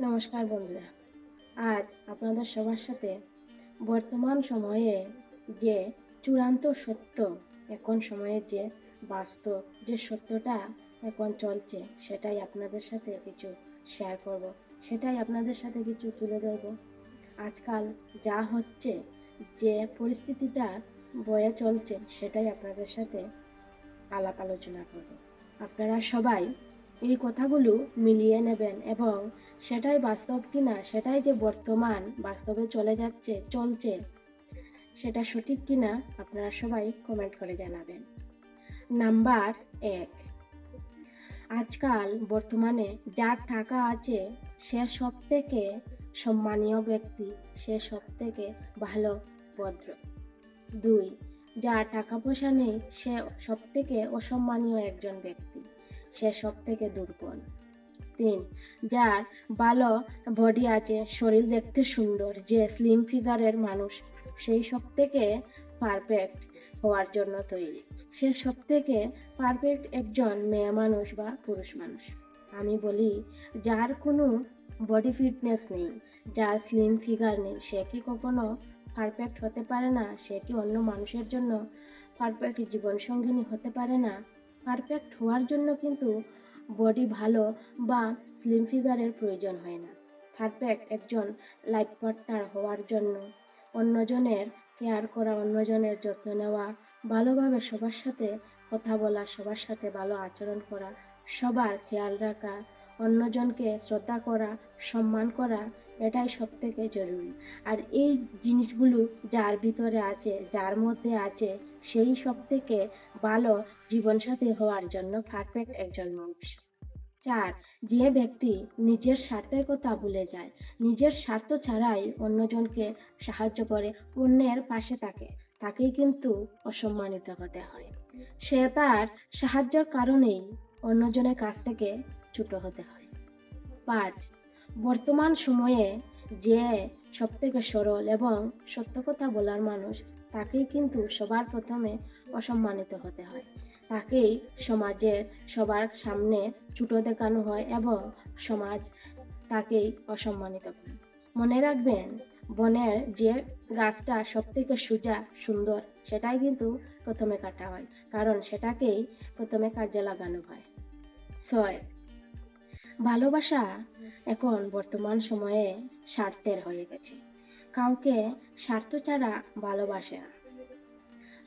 নমস্কার বন্ধুরা। আজ আপনাদের সবার সাথে বর্তমান সময়ে যে চূড়ান্ত সত্য, এখন সময়ে যে বাস্তব যে সত্যটা এখন চলছে, সেটাই আপনাদের সাথে কিছু শেয়ার করব। সেটাই আপনাদের সাথে কিছু তুলে ধরব। আজকাল যা হচ্ছে, যে পরিস্থিতিটা বয়ে চলছে, সেটাই আপনাদের সাথে আলাপ আলোচনা করব। আপনারা সবাই এই কথাগুলো মিলিয়ে নেবেন এবং সেটাই বাস্তব কিনা সেটাই যে বর্তমান বাস্তবে চলে যাচ্ছে, চলছে, সেটা সঠিক কিনা আপনারা সবাই কমেন্ট করে জানাবেন। নাম্বার এক, আজকাল বর্তমানে যার টাকা আছে, সে সব থেকে সম্মানীয় ব্যক্তি, সে সব থেকে ভালো, ভদ্র। দুই, যার টাকা পয়সা নেই, সে সব থেকে অসম্মানীয় একজন ব্যক্তি, সে সব থেকে দুর্বল। তিন যার ভালো বডি আছে, শরীর দেখতে সুন্দর, যে স্লিম ফিগারের মানুষ, সেই সব থেকে পারফেক্ট হওয়ার জন্য তৈরি। সে সব থেকে পারফেক্ট একজন মেয়ে মানুষ বা পুরুষ মানুষ। আমি বলি, যার কোনো বডি ফিটনেস নেই, যার স্লিম ফিগার নেই, সে কি কখনো পারফেক্ট হতে পারে না? সে কি অন্য মানুষের জন্য পারফেক্ট জীবনসঙ্গিনী হতে পারে না? পারফেক্ট হওয়ার জন্য কিন্তু বডি ভালো বা স্লিম ফিগারের প্রয়োজন হয় না। পারফেক্ট একজন লাইফ পার্টনার হওয়ার জন্য। অন্যজনের কেয়ার করা, অন্যজনের যত্ন নেওয়া, ভালোভাবে সবার সাথে কথা বলা, সবার সাথে ভালো আচরণ করা, সবার খেয়াল রাখা, অন্যজনকে শ্রদ্ধা করা, সম্মান করা এটাই সব থেকে জরুরি। আর এই জিনিসগুলো যার ভিতরে আছে, যার মধ্যে আছে, সেই সব থেকে ভালো জীবনসাথী হওয়ার জন্য পারফেক্ট একজন মানুষ। চার, যে ব্যক্তি নিজের স্বার্থের কথা ভুলে যায়, নিজের স্বার্থ ছাড়াই অন্যজনকে সাহায্য করে, অন্যের পাশে থাকে, তাকেই কিন্তু অসম্মানিত হতে হয়। সে তার সাহায্যের কারণেই অন্যজনের কাছ থেকে ছোট হতে হয়। পাঁচ বর্তমান সময়ে যে সব থেকে সরল এবং সত্য কথা বলার মানুষ, তাকেই কিন্তু সবার প্রথমে অসম্মানিত হতে হয়। তাকেই সমাজের সবার সামনে ছুটো দেখানো হয় এবং সমাজ তাকেই অসম্মানিত করে। মনে রাখবেন, বনের যে গাছটা সব থেকে সোজা, সুন্দর, সেটাই কিন্তু প্রথমে কাটা হয়। কারণ সেটাকেই প্রথমে কাজে লাগানো হয়। ছয় ভালোবাসা এখন বর্তমান সময়ে স্বার্থের হয়ে গেছে। কাউকে স্বার্থ ছাড়া ভালোবাসে না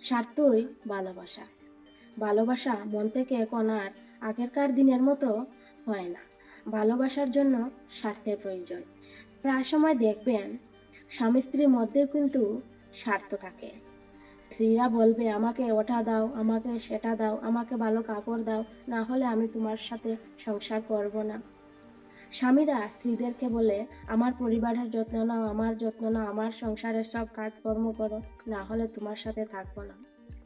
স্বার্থই ভালোবাসা। ভালোবাসা মন থেকে এখন আর আগেরকার দিনের মতো হয় না। ভালোবাসার জন্য স্বার্থের প্রয়োজন। প্রায় সময় দেখবেন স্বামী স্ত্রীর মধ্যে কিন্তু স্বার্থ থাকে। স্ত্রীরা বলবে, আমাকে ওটা দাও, আমাকে সেটা দাও, আমাকে ভালো কাপড় দাও, না হলে আমি তোমার সাথে সংসার করব না। স্বামীরা স্ত্রীদেরকে বলে, আমার পরিবারের যত্ন নাও, আমার যত্ন নাও, আমার সংসারের সব কাজকর্ম করো, না হলে তোমার সাথে থাকব না।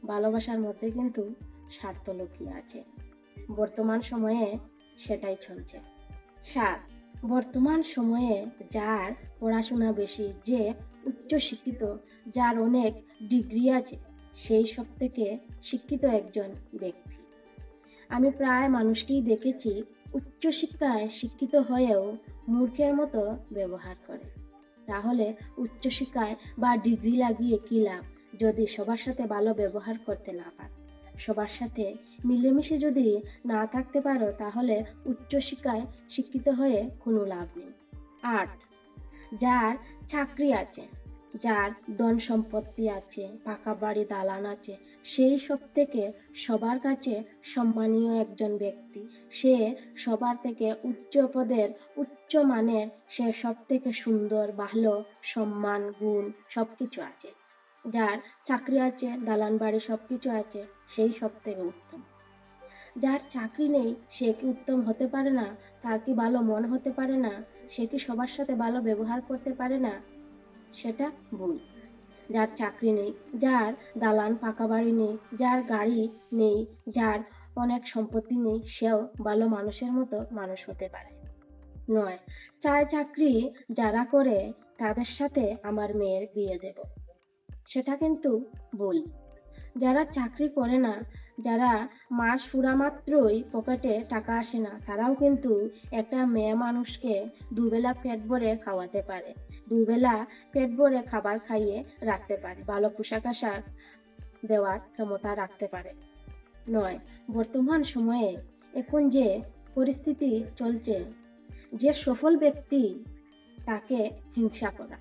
ভালোবাসার মধ্যে কিন্তু স্বার্থ লুকিয়ে আছে। বর্তমান সময়ে সেটাই চলছে। সাত, বর্তমান সময়ে যার পড়াশোনা বেশি, যে উচ্চ শিক্ষিত, যার অনেক ডিগ্রি আছে, সেই সব থেকে শিক্ষিত একজন ব্যক্তি। আমি প্রায় মানুষকেই দেখেছি উচ্চশিক্ষায় শিক্ষিত হয়েও মূর্খের মতো ব্যবহার করে। তাহলে উচ্চশিক্ষায় বা ডিগ্রি লাগিয়ে কী লাভ? যদি সবার সাথে ভালো ব্যবহার করতে না পারো। সবার সাথে মিলেমিশে যদি না থাকতে পারো, তাহলে উচ্চশিক্ষায় শিক্ষিত হয়ে কোনো লাভ নেই। আট যার চাকরি আছে, যার ধন সম্পত্তি আছে, পাকা বাড়ি, দালান আছে সেই সব থেকে সবার কাছে সম্মানীয় একজন ব্যক্তি। সে সবার থেকে উচ্চ পদের, উচ্চ মানের, সে সব থেকে সুন্দর, ভালো, সম্মান, গুণ সব কিছু আছে। যার চাকরি আছে, দালান বাড়ি সব কিছু আছে, সেই সব থেকে উত্তম। যার চাকরি নেই, সে কি উত্তম হতে পারে না? তার কি ভালো মন হতে পারে না? সে কি সবার সাথে ভালো ব্যবহার করতে পারে না? সেটা ভুল। যার চাকরি নেই, যার দালান পাকা বাড়ি নেই, যার গাড়ি নেই, যার অনেক সম্পত্তি নেই, সেও ভালো মানুষের মতো মানুষ হতে পারে। নয়, চার চাকরি যারা করে তাদের সাথে আমার মেয়ের বিয়ে দেব। সেটা কিন্তু ভুল। যারা চাকরি করে না, যারা মাস ফুরা মাত্রই পকেটে টাকা আসে না, তারাও কিন্তু একটা মেয়ে মানুষকে দুবেলা পেট ভরে খাওয়াতে পারে। দুবেলা পেট ভরে খাবার খাইয়ে রাখতে পারে, ভালো পোশাক আশাক দেওয়ার ক্ষমতা রাখতে পারে। নয়, বর্তমান সময়ে এখন যে পরিস্থিতি চলছে, যে সফল ব্যক্তি তাকে হিংসা করা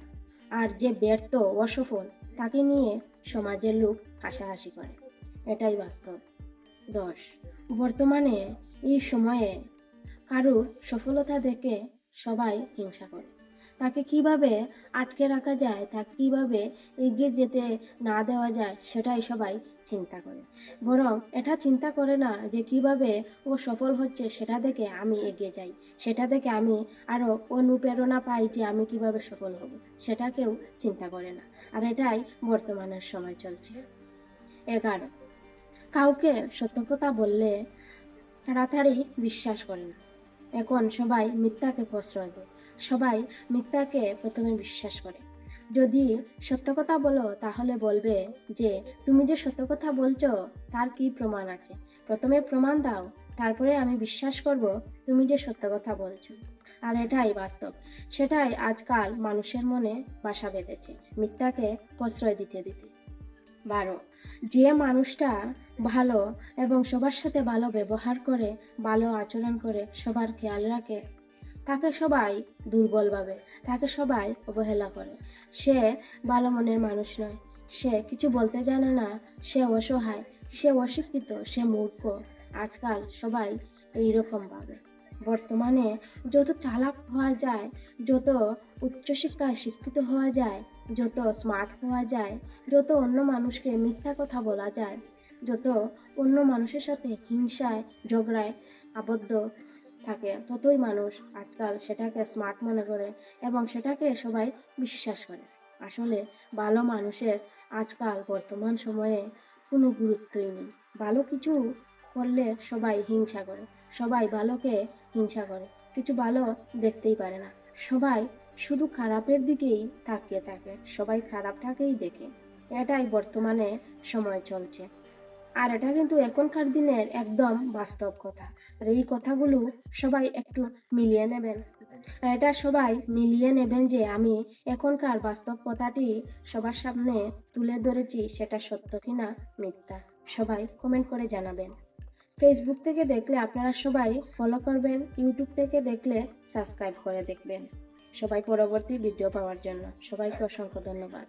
আর যে ব্যর্থ, অসফল, তাকে নিয়ে সমাজের লোক হাসাহাসি করে। এটাই বাস্তব। দশ, বর্তমানে এই সময়ে কারোর সফলতা দেখে সবাই হিংসা করে। তাকে কীভাবে আটকে রাখা যায়, তাকে কীভাবে এগিয়ে যেতে না দেওয়া যায়, সেটাই সবাই চিন্তা করে। বরং এটা চিন্তা করে না যে কীভাবে ও সফল হচ্ছে, সেটা দেখে আমি এগিয়ে যাই। সেটা দেখে আমি আরও অনুপ্রেরণা পাই যে আমি কীভাবে সফল হব, সেটা কেউ চিন্তা করে না। আর এটাই বর্তমানের সময় চলছে। এগারো। কাউকে সত্য কথা বললে তাড়াতাড়ি বিশ্বাস করে না। এখন সবাই মিথ্যাকে প্রশ্রয় দেয়। সবাই মিথ্যাকে প্রথমে বিশ্বাস করে। যদি সত্য কথা বলো, তাহলে বলবে যে, তুমি যে সত্য কথা বলছো, তার কি প্রমাণ আছে? প্রথমে প্রমাণ দাও, তারপরে আমি বিশ্বাস করব তুমি যে সত্য কথা বলছো। আর এটাই বাস্তব। সেটাই আজকাল মানুষের মনে বাসা বেঁধেছে, মিথ্যাকে প্রশ্রয় দিতে দিতে। বারো, যে মানুষটা ভালো এবং সবার সাথে ভালো ব্যবহার করে, ভালো আচরণ করে, সবার খেয়াল রাখে তাকে সবাই দুর্বল ভাবে, তাকে সবাই অবহেলা করে। সে ভালো মনের মানুষ নয়। সে কিছু বলতে জানে না, সে অসহায়, সে অশিক্ষিত, সে মূর্খ। আজকাল সবাই এইরকম ভাবে। বর্তমানে যত চালাক হওয়া যায়, যত উচ্চশিক্ষায় শিক্ষিত হওয়া যায়, যত স্মার্ট হওয়া যায়, যত অন্য মানুষকে মিথ্যা কথা বলা যায়, যত অন্য মানুষের সাথে হিংসায়, ঝগড়ায় আবদ্ধ থাকে, ততই মানুষ আজকাল সেটাকে স্মার্ট মনে করে এবং সেটাকে সবাই বিশ্বাস করে। আসলে ভালো মানুষের আজকাল বর্তমান সময়ে কোনো গুরুত্বই নেই। ভালো কিছু করলে সবাই হিংসা করে, সবাই ভালোকে হিংসা করে, কিছু ভালো দেখতেই পারে না। সবাই শুধু খারাপের দিকেই তাকিয়ে থাকে, সবাই খারাপটাকেই দেখে। এটাই বর্তমানে সময় চলছে। আর এটা কিন্তু এখনকার দিনের একদম বাস্তব কথা। আর এই কথাগুলো সবাই একটু মিলিয়ে নেবেন। আর এটা সবাই মিলিয়ে নেবেন যে আমি এখনকার বাস্তব কথাটি সবার সামনে তুলে ধরেছি, সেটা সত্য কিনা মিথ্যা, সবাই কমেন্ট করে জানাবেন। ফেসবুক থেকে দেখলে আপনারা সবাই ফলো করবেন ইউটিউব থেকে দেখলে সাবস্ক্রাইব করে দেখবেন। সবাই পরবর্তী ভিডিও পাওয়ার জন্য সবাইকে অসংখ্য ধন্যবাদ।